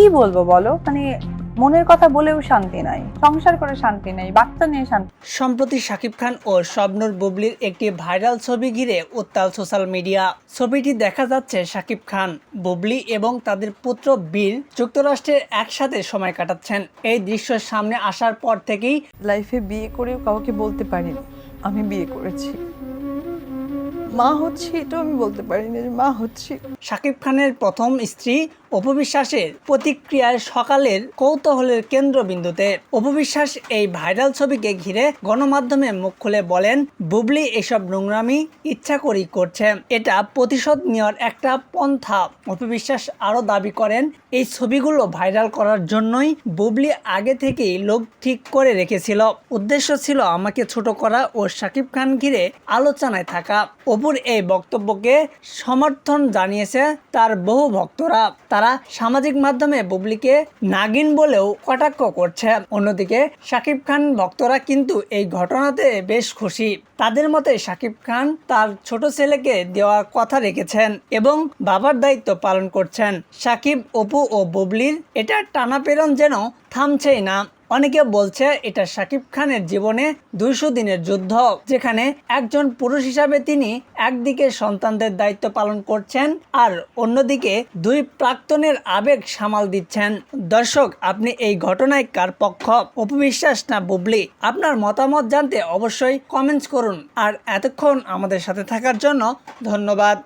কি বলব বলো? মানে মনের কথা বলেও শান্তি নাই সংসার করে শান্তি নেই বাচ্চা নিয়ে শান্তি সম্প্রতি শাকিব খান ও শবনূর বুবলির একটি ভাইরাল ছবি ঘিরে উত্তাল সোশ্যাল মিডিয়া। ছবিটি দেখা যাচ্ছে শাকিব খান বুবলি এবং তাদের পুত্র বীর যুক্তরাষ্ট্রের একসাথে সময় কাটাচ্ছেন। এই দৃশ্য সামনে আসার পর থেকেই লাইফে বিয়ে করেও কাউকে বলতে পারিনি আমি বিয়ে করেছি। মা হচ্ছি এটাও আমি বলতে পারিনি মা হচ্ছি। শাকিব খানের প্রথম স্ত্রী অপবিশ্বাসের প্রতিক্রিয়ায় সকালের কৌতূহলের কেন্দ্রবিন্দুতে। অপবিশ্বাস এই ভাইরাল ছবিকে ঘিরে গণমাধ্যমে মুখ খুলে বলেন, বুবলি, এসব নোংরামি ইচ্ছা করেই করছে। এটা প্রতিশোধ নেওয়ার একটা পন্থা। অপবিশ্বাস আরও দাবি করেন, এই ছবিগুলো ভাইরাল করার জন্যই বুবলি আগে থেকেই লোক ঠিক করে রেখেছিল। উদ্দেশ্য ছিল আমাকে ছোট করা ও শাকিব খান ঘিরে আলোচনায় থাকা। অপুর এই বক্তব্যকে সমর্থন জানিয়েছে তার বহু ভক্তরা। তারা সামাজিক মাধ্যমে বুবলিকে নাগিন বলেও কটাক্ষ করছে। অন্যদিকে শাকিব খান ভক্তরা কিন্তু এই ঘটনাতে বেশ খুশি। তাদের মতে শাকিব খান তার ছোট ছেলেকে দেওয়ার কথা রেখেছেন এবং বাবার দায়িত্ব পালন করছেন। শাকিব, অপু ও বুবলির এটা টানাপেরন যেন থামছেই না। অনেকে বলছে এটা শাকিব খানের জীবনে দুইশো দিনের যুদ্ধ, যেখানে একজন পুরুষ হিসাবে তিনি একদিকে সন্তানদের দায়িত্ব পালন করছেন আর অন্যদিকে দুই প্রাক্তনের আবেগ সামাল দিচ্ছেন। দর্শক, আপনি এই ঘটনায় কার পক্ষ? অপবিশ্বাস না বুবলি? আপনার মতামত জানতে অবশ্যই কমেন্টস করুন। আর এতক্ষণ আমাদের সাথে থাকার জন্য ধন্যবাদ।